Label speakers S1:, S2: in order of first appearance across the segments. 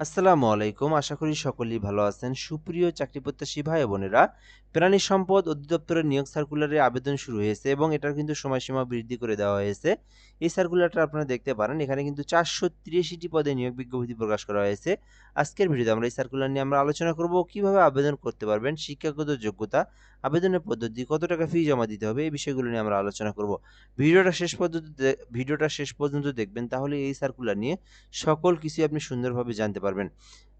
S1: আসসালামু আলাইকুম। আশা করি সকলেই ভালো আছেন। সুপ্রিয় চাকরি প্রত্যাশী ভাই বোনেরা প্রাণী সম্পদ অধিদপ্তরের নিয়োগ সার্কুলারে আবেদন শুরু হয়েছে এবং এটার কিন্তু সময়সীমা বৃদ্ধি করে দেওয়া হয়েছে। এই সার্কুলারটা আপনারা দেখতে পারেন, এখানে কিন্তু চারশো তিরাশিটি পদে নিয়োগ বিজ্ঞপ্তি প্রকাশ করা হয়েছে। আজকের ভিডিওতে আমরা এই সার্কুলার নিয়ে আমরা আলোচনা করব, কীভাবে আবেদন করতে পারবেন, শিক্ষাগত যোগ্যতা, আবেদনের পদ্ধতি, কত টাকা ফি জমা দিতে হবে, এই বিষয়গুলো নিয়ে আমরা আলোচনা করব। ভিডিওটা শেষ পর্যন্ত ভিডিওটা শেষ পর্যন্ত দেখবেন, তাহলে এই সার্কুলার নিয়ে সকল কিছু আপনি সুন্দরভাবে জানতে পারবেন।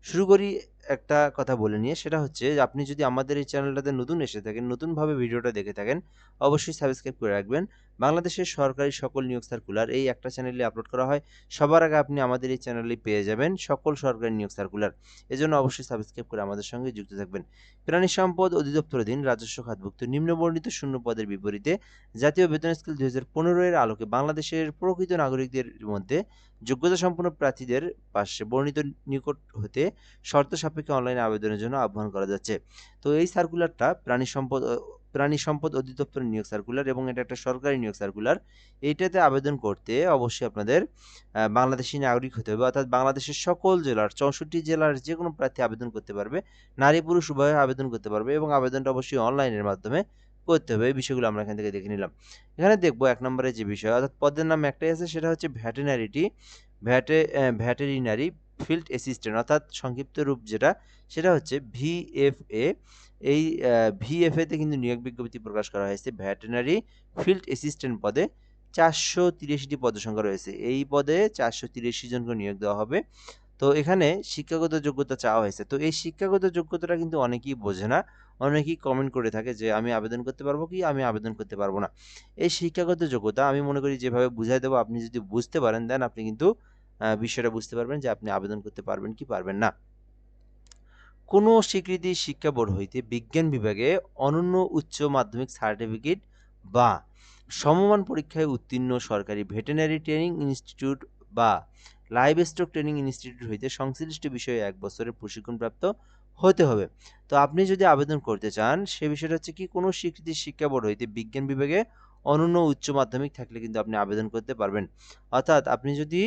S1: শুরু করি একটা কথা বলে নিয়ে, সেটা হচ্ছে আপনি যদি আমাদের এই চ্যানেলটাতে নতুন এসে থাকেন, নতুনভাবে ভিডিওটা দেখে থাকেন, অবশ্যই সাবস্ক্রাইব করে রাখবেন। বাংলাদেশের সরকারি সকল নিয়োগ সার্কুলার, এই একটা চ্যানেলে আপলোড করা হয়। সবার আগে আপনি আমাদের এই চ্যানেলে পেয়ে যাবেন সকল সরকারি নিয়োগ সার্কুলার। এজন্য অবশ্যই সাবস্ক্রাইব করে আমাদের সঙ্গে যুক্ত থাকবেন। প্রাণী সম্পদ অধিদপ্তরাধীন রাজস্ব খাতভুক্ত নিম্নবর্ণিত শূন্য পদের বিপরীতে জাতীয় বেতন স্কেল দুই হাজার পনেরো এর আলোকে বাংলাদেশের প্রকৃত নাগরিকদের মধ্যে যোগ্যতা সম্পন্ন প্রার্থীদের পাশে বর্ণিত নিকট হতে শর্ত সাপেক্ষে অনলাইনে আবেদনের জন্য আহ্বান করা যাচ্ছে। তো এই সার্কুলারটা প্রাণী সম্পদ প্রাণী সম্পদ অধিদপ্তরের নিয়োগ সার্কুলার এবং এটা একটা সরকারি নিয়োগ সার্কুলার এইটাতে আবেদন করতে অবশ্যই আপনাদের বাংলাদেশি নাগরিক হতে হবে। অর্থাৎ বাংলাদেশের সকল জেলার, চৌষট্টি জেলার যে কোনো প্রার্থী আবেদন করতে পারবে। নারী পুরুষ উভয়ে আবেদন করতে পারবে এবং আবেদনটা অবশ্যই অনলাইনের মাধ্যমে করতে হবে, এই বিষয়গুলো আমরা এখান থেকে দেখে নিলাম। এখানে দেখব এক নম্বরে যে বিষয়, অর্থাৎ পদের নাম একটাই আছে, সেটা হচ্ছে ভ্যাটেনারিটি, ভ্যাটে ভ্যাটেরিনারি ফিল্ড অ্যাসিস্ট্যান্ট, অর্থাৎ সংক্ষিপ্ত রূপ যেটা, সেটা হচ্ছে ভিএফএ এই ভিএফএতে কিন্তু নিয়োগ বিজ্ঞপ্তি প্রকাশ করা হয়েছে, ভ্যাটেনারি ফিল্ড অ্যাসিস্ট্যান্ট পদে চারশো তিরাশিটি পদসংখ্যা রয়েছে। এই পদে চারশো তিরাশি জনকে নিয়োগ দেওয়া হবে। তো এখানে শিক্ষাগত যোগ্যতা চাওয়া হয়েছে। তো এই শিক্ষাগত যোগ্যতাটা কিন্তু অনেকেই বোঝে না। অনেকেই কমেন্ট করে থাকে যে, আমি আবেদন করতে পারব কি? আমি আবেদন করতে পারব না। এই শিক্ষাগত যোগ্যতা আমি মনে করি যেভাবে বুঝাই দেবো, আপনি যদি বুঝতে পারেন, দেন আপনি কিন্তু বিষয়টা বুঝতে পারবেন যে, আপনি আবেদন করতে পারবেন কি পারবেন না। কোনো স্বীকৃতি শিক্ষা বোর্ড হইতে বিজ্ঞান বিভাগে অনন্য উচ্চ মাধ্যমিক সার্টিফিকেট বা সমমান পরীক্ষায় উত্তীর্ণ সরকারি ভেটেনারি ট্রেনিং ইনস্টিটিউট বা লাইভ স্টক ট্রেনিং ইনস্টিটিউট হইতে সংশ্লিষ্ট বিষয়ে এক বছরের প্রশিক্ষণপ্রাপ্ত হতে হবে। তো আপনি যদি আবেদন করতে চান, সে বিষয়টা হচ্ছে কি, কোনো স্বীকৃতি শিক্ষা বোর্ড হইতে বিজ্ঞান বিভাগে অনন্য উচ্চ মাধ্যমিক থাকলে কিন্তু আপনি আবেদন করতে পারবেন। অর্থাৎ আপনি যদি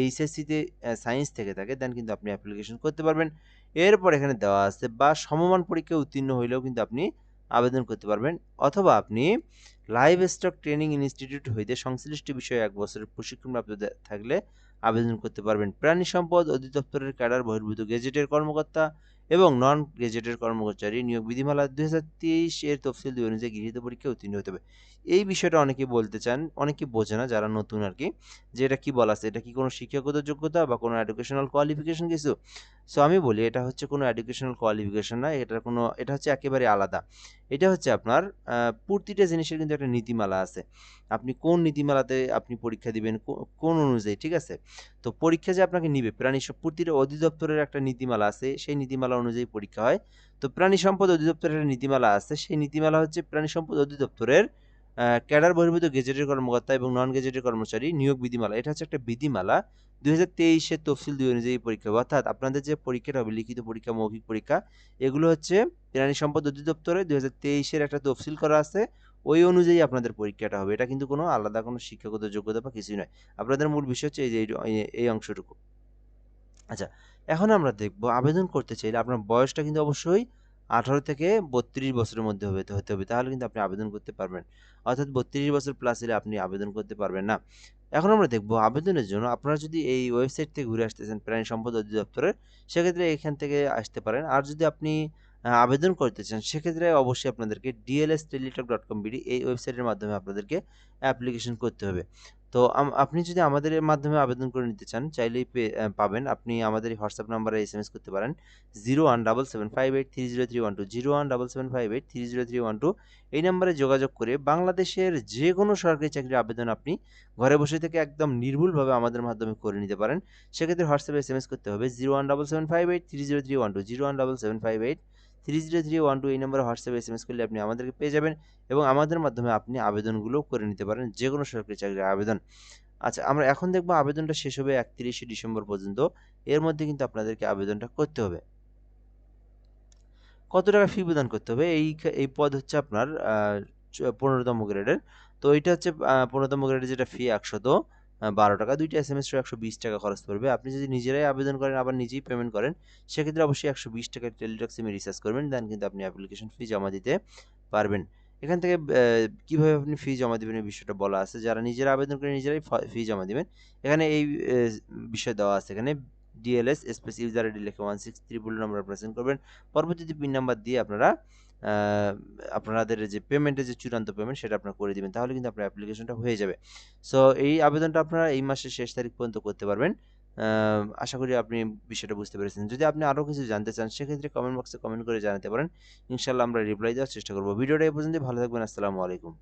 S1: এইচএসসিতে সায়েন্স থেকে থাকে দেন কিন্তু আপনি অ্যাপ্লিকেশন করতে পারবেন। এরপর এখানে দেওয়া আছে, বা সমমান পরীক্ষায় উত্তীর্ণ হইলেও কিন্তু আপনি আবেদন করতে পারবেন। অথবা আপনি লাইভ স্টক ট্রেনিং ইনস্টিটিউট হইতে সংশ্লিষ্ট বিষয়ে এক বছরের প্রশিক্ষণপ্রাপ্ত থাকলে আবেদন করতে পারবেন। প্রাণী সম্পদ অধিদপ্তরের ক্যাডার বহির্ভূত গেজেটের কর্মকর্তা এবং নন গেজেটের কর্মচারী নিয়োগ বিধিমালা দুই হাজার তেইশ এর তফসিল দুই অনুযায়ী গৃহীত পরীক্ষায় উত্তীর্ণ হতে হবে। এই বিষয়টা অনেকে বলতে চান অনেকে বোঝে না যারা নতুন আর কি, যে এটা কি বলা আছে, এটা কি কোনো শিক্ষাগত যোগ্যতা বা কোনো এডুকেশনাল কোয়ালিফিকেশন কিছু? সো আমি বলি, এটা হচ্ছে কোনো এডুকেশনাল কোয়ালিফিকেশন না, এটার কোনো, এটা হচ্ছে একেবারে আলাদা। এটা হচ্ছে আপনার প্রতিটা জিনিসের কিন্তু একটা নীতিমালা আছে। আপনি কোন নীতিমালাতে আপনি পরীক্ষা দিবেন কোন অনুযায়ী, ঠিক আছে? তো পরীক্ষা যে আপনাকে নিবে, প্রাণী প্রতিটা অধিদপ্তরের একটা নীতিমালা আছে, সেই নীতিমালা অনুযায়ী পরীক্ষা হয়। তো প্রাণী সম্পদ অধিদপ্তরের একটা নীতিমালা আছে, সেই নীতিমালা হচ্ছে প্রাণী সম্পদ অধিদপ্তরের ক্যাডার বহির্ভূত গেজেটের কর্মকর্তা এবং নন গেজেটের কর্মচারী নিয়োগ বিধিমালা। এটা হচ্ছে একটা বিধিমালা। দুই হাজার তেইশের তফসিল দুই অনুযায়ী পরীক্ষা। অর্থাৎ আপনাদের যে পরীক্ষাটা হবে, লিখিত পরীক্ষা, মৌখিক পরীক্ষা, এগুলো হচ্ছে প্রাণী সম্পদ অধিদপ্তরে দুই হাজার তেইশের একটা তফসিল করা আছে। ওই অনুযায়ী আপনাদের পরীক্ষাটা হবে। এটা কিন্তু কোনো আলাদা কোনো শিক্ষাগত যোগ্যতা বা কিছুই নয়। আপনাদের মূল বিষয় হচ্ছে এই যে এই- অংশটুকু। আচ্ছা এখন আমরা দেখব, আবেদন করতে চাইলে আপনার বয়সটা কিন্তু অবশ্যই আঠারো থেকে বত্রিশ বছরের মধ্যে হবে, হতে হবে। তাহলে কিন্তু আপনি আবেদন করতে পারবেন। অর্থাৎ বত্রিশ বছর প্লাস হলে আপনি আবেদন করতে পারবেন না। এখন আমরা দেখব আবেদনের জন্য আপনারা যদি এই ওয়েবসাইট থেকে ঘুরে আসতেছেন, প্রাণী সম্পদ অধিদপ্তরের, সেক্ষেত্রে এখান থেকে আসতে পারেন। আর যদি আপনি আবেদন করতে চান, সেক্ষেত্রে অবশ্যই আপনাদেরকে DLS Teletalk dot com BD এই ওয়েবসাইটের মাধ্যমে আপনাদেরকে অ্যাপ্লিকেশন করতে হবে। তো আপনি যদি আমাদের মাধ্যমে আবেদন করে নিতে চান, চাইলেই পাবেন। আপনি আমাদের হোয়াটসঅ্যাপ নাম্বারে এস এম এস করতে পারেন। Zero one double seven five eight three zero three one two zero one double seven five eight three zero three one two এই নাম্বারে যোগাযোগ করে বাংলাদেশের যে কোনো সরকারি চাকরির আবেদন আপনি ঘরে বসে থেকে একদম নির্ভুলভাবে আমাদের মাধ্যমে করে নিতে পারেন। সেক্ষেত্রে হোয়াটসঅ্যাপে এস এম এস করতে হবে zero one double seven five eight three zero three one two zero one double seven five eight three zero three one two এই নম্বরে হোয়াটসঅ্যাপে এস এম এস করলে আপনি আমাদেরকে পেয়ে যাবেন এবং আমাদের মাধ্যমে আপনি আবেদনগুলো করে নিতে পারেন যে কোনো সরকারি চাকরির আবেদন। আচ্ছা আমরা এখন দেখব আবেদনটা শেষ হবে একত্রিশে ডিসেম্বর পর্যন্ত। এর মধ্যে কিন্তু আপনাদেরকে আবেদনটা করতে হবে। কত টাকা ফি প্রদান করতে হবে? এই এই পদ হচ্ছে আপনার পনেরোতম গ্রেডের তো এটা হচ্ছে পনেরোতম গ্রেডের যেটা ফি একশত। বারো টাকা, দুইটা এস এম এস একশো বিশ টাকা খরচ পড়বে। আপনি যদি নিজেরাই আবেদন করেন, আবার নিজেই পেমেন্ট করেন, সেক্ষেত্রে অবশ্যই একশো বিশ টাকা টেলিটক সিমে রিচার্জ করবেন দেন কিন্তু আপনি অ্যাপ্লিকেশন ফি জমা দিতে পারবেন। এখান থেকে কীভাবে আপনি ফি জমা দেবেন এই বিষয়টা বলা আছে। যারা নিজেরা আবেদন করে নিজেরাই ফি জমা দেবেন। এখানে এই বিষয় দেওয়া আছে এখানে ডিএলএস স্পেস ইউজার আইডি লিখে one six triple number present করবেন। পরবর্তীতে পিন নাম্বার দিয়ে আপনারা আপনাদের যে পেমেন্টের যে চূড়ান্ত পেমেন্ট সেটা আপনারা করে দেবেন, তাহলে কিন্তু আপনার অ্যাপ্লিকেশনটা হয়ে যাবে। সো এই আবেদনটা আপনারা এই মাসের শেষ তারিখ পর্যন্ত করতে পারবেন। আশা করি আপনি বিষয়টা বুঝতে পেরেছেন। যদি আপনি আরও কিছু জানতে চান, সেক্ষেত্রে কমেন্ট বক্সে কমেন্ট করে জানাতে পারেন। ইনশাল্লাহ আমরা রিপ্লাই দেওয়ার চেষ্টা করব। ভিডিওটা এই পর্যন্ত ভালো থাকবেন, আসসালামু আলাইকুম।